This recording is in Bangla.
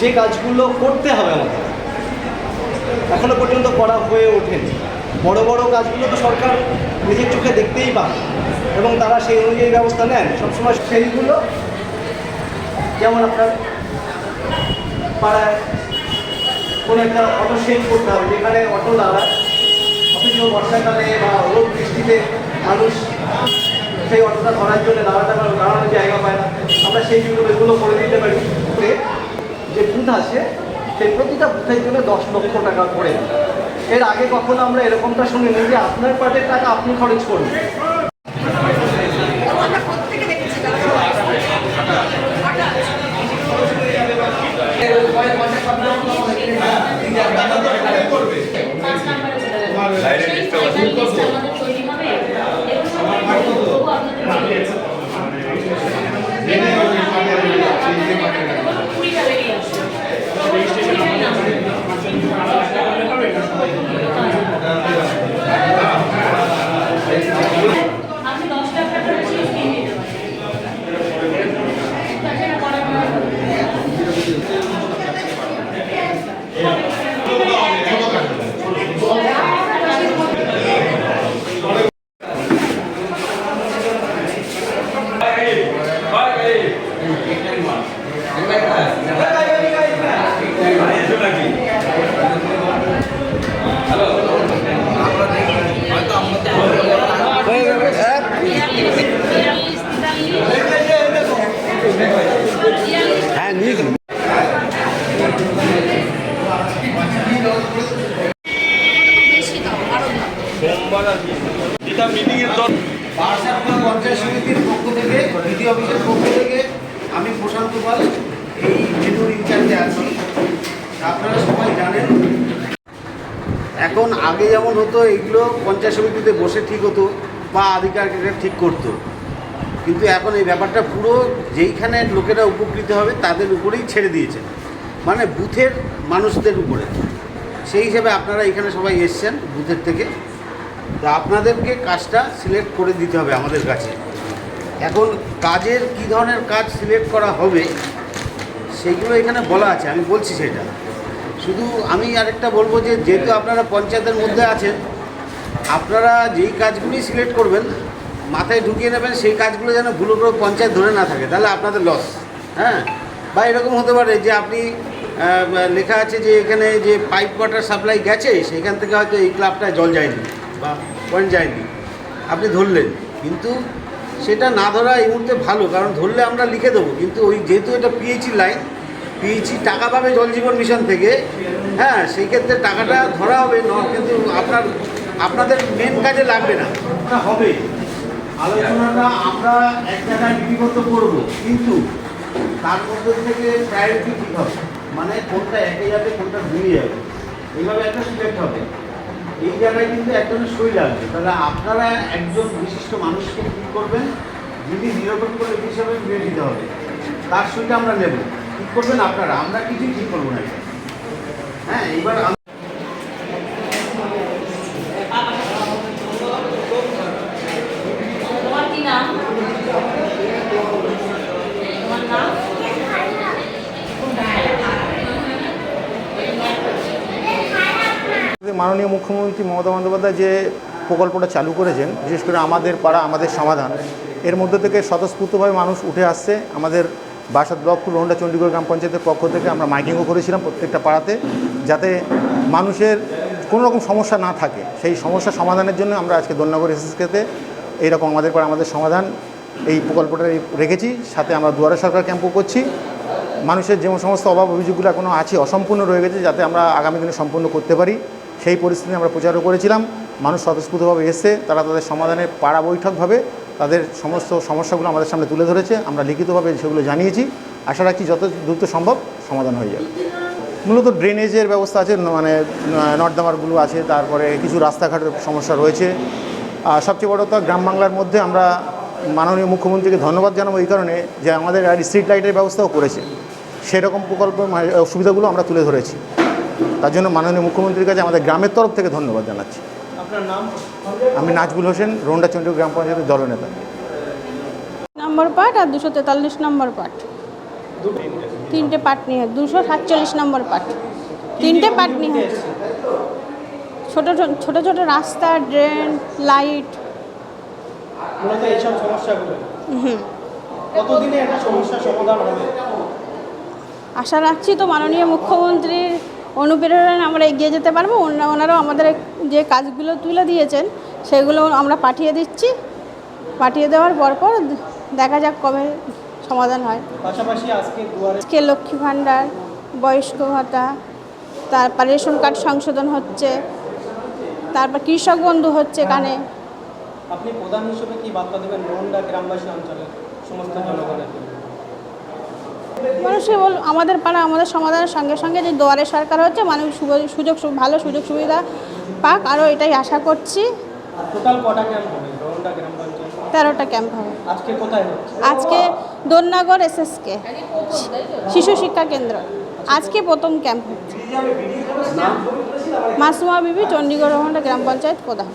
যে কাজগুলো করতে হবে আমাদের। এখনও পর্যন্ত করা হয়ে ওঠেনি। বড় বড় কাজগুলো তো সরকার নিজের চোখে দেখতেই পান এবং তারা সেই অনুযায়ী ব্যবস্থা নেন। সবসময় সেইগুলো যেমন আপনার পাড়ায় কোনো একটা অটো শেড করতে হবে, যেখানে অটো দাঁড়ায় অথচ বর্ষাকালে বা রোদ বৃষ্টিতে মানুষ সেই অটোটা ধরার জন্য দাঁড়াতে পারে, দাঁড়ানোর জায়গা পায় না। আমরা সেই এগুলো করে দিতে পারি। বুথ আছে, সেই প্রতিটা বুথের জন্য দশ লক্ষ টাকা করে। এর আগে কখনো আমরা এরকমটা শুনিনি যে আপনার পার্টের টাকা আপনি খরচ করুন। আমরা প্রত্যেকে দেখেছি তারা পাঁচ নাম্বারে চলে যাবে সেই ফাইনাল লিস্ট আমাদের তৈরি হবে এগুলো সবাই তবু আপনাদের কুড়িটা বেরিয়ে আসবে আপনি দশ টাকা করে চিজ কিনে নিতে পারেন তাছাড়া করা বিয়াল্লিশ তেতাল্লিশ হ্যাঁ নিয়ে বারাসাতপুর পঞ্চায়েত পক্ষ থেকে অফিসের পক্ষ থেকে আমি প্রশান্ত পাল, এই মেনুর ইনচার্জে আছি। আপনারা সবাই জানেন, এখন আগে যেমন হতো, এইগুলো পঞ্চায়েত সমিতিতে বসে ঠিক হতো বা আধিকারিকরা ঠিক করতো। কিন্তু এখন এই ব্যাপারটা পুরো যেইখানে লোকেরা উপকৃত হবে, তাদের উপরেই ছেড়ে দিয়েছে। মানে বুথের মানুষদের উপরে। সেই হিসেবে আপনারা এখানে সবাই এসছেন বুথের থেকে। তো আপনাদেরকে কাজটা সিলেক্ট করে দিতে হবে আমাদের কাছে। এখন কাজের কী ধরনের কাজ সিলেক্ট করা হবে সেইগুলো এখানে বলা আছে, আমি বলছি সেটা। শুধু আমি আরেকটা বলব যে, যেহেতু আপনারা পঞ্চায়েতের মধ্যে আছেন, আপনারা যেই কাজগুলি সিলেক্ট করবেন, মাথায় ঢুকিয়ে নেবেন, সেই কাজগুলো যেন ভুলো করে পঞ্চায়েত ধরে না থাকে, তাহলে আপনাদের লস হ্যাঁ? বা এরকম হতে পারে যে আপনি লেখা আছে যে এখানে যে পাইপ ওয়াটার সাপ্লাই গেছে, সেখান থেকে হয়তো এই ক্লাবটায় জল যায়নি বা পয়েন্ট যায়নি। আপনি ধরলেন, কিন্তু সেটা না ধরা এই মুহূর্তে ভালো, কারণ ধরলে আমরা লিখে দেবো। কিন্তু ওই যেহেতু এটা পিএইচি লাইন পিএইচি টাকা পাবে জল জীবন মিশন থেকে হ্যাঁ সেই ক্ষেত্রে টাকাটা ধরা হবে, ন, কিন্তু আপনার, আপনাদের মেন কাজে লাগবে না। হবে। আলোচনাটা আমরা এক জায়গায় লিপিবদ্ধ করব, কিন্তু তার মধ্যে থেকে প্রায়োরিটি ঠিক হবে? মানে কোনটা একে যাবে, কোনটা ঘুরিয়ে যাবে। এইভাবে একটা সিলেক্ট হবে। এই জায়গায় কিন্তু একজনের সই লাগবে। তাহলে আপনারা একজন বিশিষ্ট মানুষকে ঠিক করবেন? যিনি নিরপেক্ষ করে হিসাবে বিবেচিত হবে, তার সইটা আমরা নেব। ঠিক করবেন আপনারা। আমরা কিছুই ঠিক করব না। হ্যাঁ এইবার মাননীয় মুখ্যমন্ত্রী মমতা বন্দ্যোপাধ্যায় যে প্রকল্পটা চালু করেছেন, বিশেষ করে আমাদের পাড়া, আমাদের সমাধান, এর মধ্যে থেকে স্বতঃস্ফূর্তভাবে মানুষ উঠে আসছে। আমাদের বাসাত ব্লক রোহন্ডা চণ্ডীগড় গ্রাম পঞ্চায়েতের পক্ষ থেকে আমরা মাইকিংও করেছিলাম প্রত্যেকটা পাড়াতে, যাতে মানুষের কোনো রকম সমস্যা না থাকে। সেই সমস্যা সমাধানের জন্য আমরা আজকে দন্যাগর এসএসকেতে এইরকম আমাদের পাড়া, আমাদের সমাধান এই প্রকল্পটা রেখেছি। সাথে আমরা দুয়ারে সরকার ক্যাম্পও করছি। মানুষের যে সমস্ত অভাব, অভিযোগগুলো এখনও আছে, অসম্পূর্ণ রয়ে গেছে, যাতে আমরা আগামী দিনে সম্পূর্ণ করতে পারি। সেই পরিস্থিতি আমরা প্রচারও করেছিলাম। মানুষ স্বতঃস্ফূর্তভাবে এসে তারা তাদের সমাধানের পাড়া বৈঠকভাবে তাদের সমস্ত সমস্যাগুলো আমাদের সামনে তুলে ধরেছে। আমরা লিখিতভাবে সেগুলো জানিয়েছি। আশা রাখছি যত দ্রুত সম্ভব সমাধান হয়ে যাবে। মূলত ড্রেনেজের ব্যবস্থা আছে মানে নর্দমারগুলো আছে, তারপরে কিছু রাস্তাঘাটের সমস্যা রয়েছে। আর সবচেয়ে বড় কথা, গ্রাম বাংলার মধ্যে আমরা মাননীয় মুখ্যমন্ত্রীকে ধন্যবাদ জানাব এই কারণে যে আমাদের আর স্ট্রিট লাইটের ব্যবস্থাও করেছে। সেরকম প্রকল্প মা- সুবিধাগুলো আমরা তুলে ধরেছি। তার জন্য মাননীয় মুখ্যমন্ত্রীর কাছে আমাদের গ্রামের তরফ থেকে ধন্যবাদ জানাচ্ছি। আমি নাজবুল হোসেন রোন্ডা চন্ডী গ্রাম পঞ্চায়েতের দলনেতা। নম্বর পার্ট আর দুশো তেতাল্লিশ নম্বর পার্ট তিনটে পার্ট নিয়ে দুশো সাতচল্লিশ নম্বর পার্ট তিনটে পার্ট নিয়ে। ছোটো ছোটো ছোটো রাস্তা ড্রেন লাইট। মূলত কতদিনে একটা সমস্যার সমাধান হবে? আশা রাখছি তো মাননীয় মুখ্যমন্ত্রীর অনুপ্রেরণায় আমরা এগিয়ে যেতে পারব। ওনা- ওনারাও আমাদের যে কাজগুলো তুলে দিয়েছেন সেগুলো আমরা পাঠিয়ে দিচ্ছি। পাঠিয়ে দেওয়ার পরপর দেখা যাক কবে সমাধান হয়। পাশাপাশি আজকে লক্ষ্মী ভাণ্ডার বয়স্ক ভাতা তারপর রেশন কার্ড সংশোধন হচ্ছে তারপর কৃষক বন্ধু হচ্ছে কানে। আপনি প্রধান হিসেবে কি বার্তা দেবেন গ্রামবাসী অঞ্চলের সমস্ত জনগণের জন্য? মানুষে বল আমাদের পাড়া আমাদের সমাধানের সঙ্গে সঙ্গে যে দুয়ারে সরকার হচ্ছে মানুষ সুযোগ ভালো সুযোগ সুবিধা পাক আরও এটাই আশা করছি। টোটাল কটা ক্যাম্প হবে? রোহন্ডা গ্রাম পঞ্চায়েত। তেরোটা ক্যাম্প হবে। আজকে কোথায় আজকে দোলনগর এসএসকে শিশু শিক্ষা কেন্দ্র। আজকে প্রথম ক্যাম্প হচ্ছে। মাসুমা বিবি চণ্ডীগড় গ্রাম পঞ্চায়েত প্রধান।